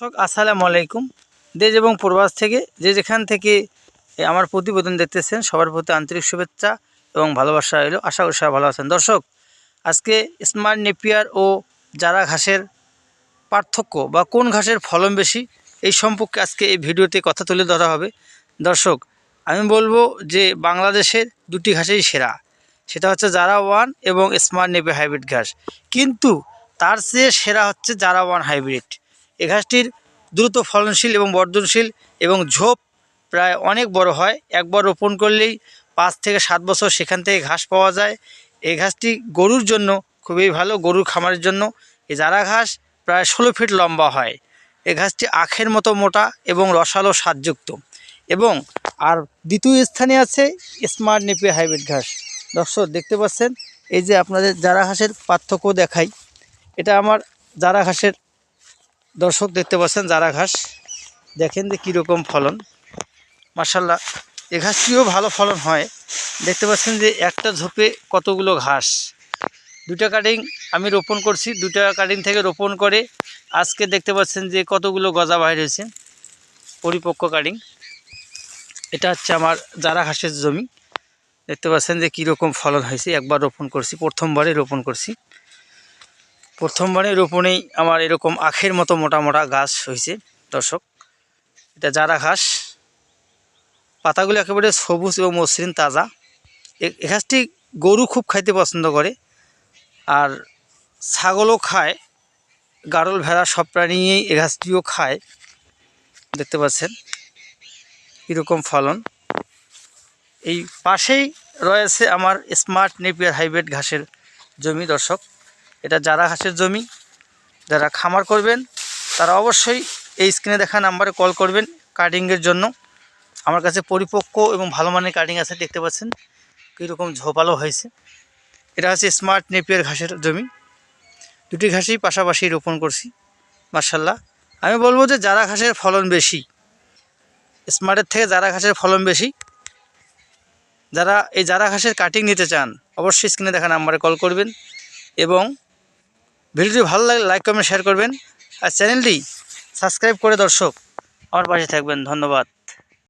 দর্শক, আসসালামু আলাইকুম। দেশ এবং প্রবাস থেকে যে যেখান থেকে আমার প্রতিবেদন দেখতেছেন, সবার প্রতি আন্তরিক শুভেচ্ছা এবং ভালোবাসা এলো আশা করি সবাই ভালো আছেন। দর্শক, আজকে স্মার্ট নেপিয়ার ও জারা ঘাসের পার্থক্য বা কোন ঘাসের ফলন বেশি, এই সম্পর্কে আজকে এই ভিডিওতে কথা তুলে ধরা হবে। দর্শক, আমি বলব যে বাংলাদেশের দুটি ঘাসেই সেরা। সেটা হচ্ছে জারা ওয়ান এবং স্মার্ট নেপে হাইব্রিড ঘাস। কিন্তু তার চেয়ে সেরা হচ্ছে জারা ওয়ান হাইব্রিড। এই ঘাসটির দ্রুত ফলনশীল এবং বর্ধনশীল এবং ঝোপ প্রায় অনেক বড় হয়। একবার রোপণ করলেই পাঁচ থেকে সাত বছর সেখান থেকে ঘাস পাওয়া যায়। এই ঘাসটি গরুর জন্য খুবই ভালো, গরুর খামারের জন্য। এই জারা ঘাস প্রায় ষোলো ফিট লম্বা হয় এই ঘাসটি আখের মতো মোটা এবং রসালো স্বাদযুক্ত। এবং আর দ্বিতীয় স্থানে আছে স্মার্ট নেপি হাইব্রিড ঘাস। দর্শক, দেখতে পাচ্ছেন? এই যে আপনাদের জারা ঘাসের পার্থক্য দেখাই, এটা আমার জারা ঘাসের দর্শক দেখতে পাচ্ছেন জারা ঘাস। দেখেন যে কীরকম ফলন। মার্শাল্লাহ এ ঘাসটিও ভালো ফলন হয়। দেখতে পাচ্ছেন যে একটা ঝোপে কতগুলো ঘাস। দুটা কাটিং আমি রোপণ করছি দুটা কাটিং থেকে রোপণ করে আজকে দেখতে পাচ্ছেন যে কতগুলো গজা বাইর হয়েছে। পরিপক্ক কাটিং এটা হচ্ছে আমার জারা ঘাসের জমি। দেখতে পাচ্ছেন যে কীরকম ফলন হয়েছে, একবার রোপণ করছি, প্রথমবারে রোপণ করছি। প্রথমবারে রোপণেই আমার এরকম আখের মতো মোটা মোটা গাছ হয়েছে, দর্শক। এটা জারা ঘাস। পাতাগুলো একেবারে সবুজ এবং মসৃণ, তাজা। এ- ঘাসটি গরু খুব খাইতে পছন্দ করে। আর ছাগলও খায়। গাড়ল ভেড়া সব প্রাণীই এ ঘাসটিও খায়। দেখতে পাচ্ছেন কীরকম ফলন। এই পাশেই রয়েছে আমার স্মার্ট নেপিয়ার হাইব্রিড ঘাসের জমি, দর্শক। এটা যারা ঘাসের জমি, যারা খামার করবেন, তারা অবশ্যই এই স্ক্রিনে দেখা নাম্বারে কল করবেন কাটিংয়ের জন্য। আমার কাছে পরিপক্ক এবং ভালো মানের কাটিং আছে, দেখতে পাচ্ছেন কীরকম ঝোপালো হয়েছে। এটা হচ্ছে স্মার্ট নেপিয়ার ঘাসের জমি। দুটি ঘাসই পাশাপাশি রোপণ করছি মার্শাল্লাহ আমি বলব যে যারা ঘাসের ফলন বেশি স্মার্টের থেকে যারা ঘাসের ফলন বেশি, যারা এই যারা ঘাসের কাটিং নিতে চান, অবশ্যই স্ক্রিনে দেখা নাম্বারে কল করবেন এবং ভিডিওটি ভালো লাগলে লাইক কমেন্ট শেয়ার করবেন। আর চ্যানেলটি সাবস্ক্রাইব করে দর্শক, আমার পাশে থাকবেন। ধন্যবাদ।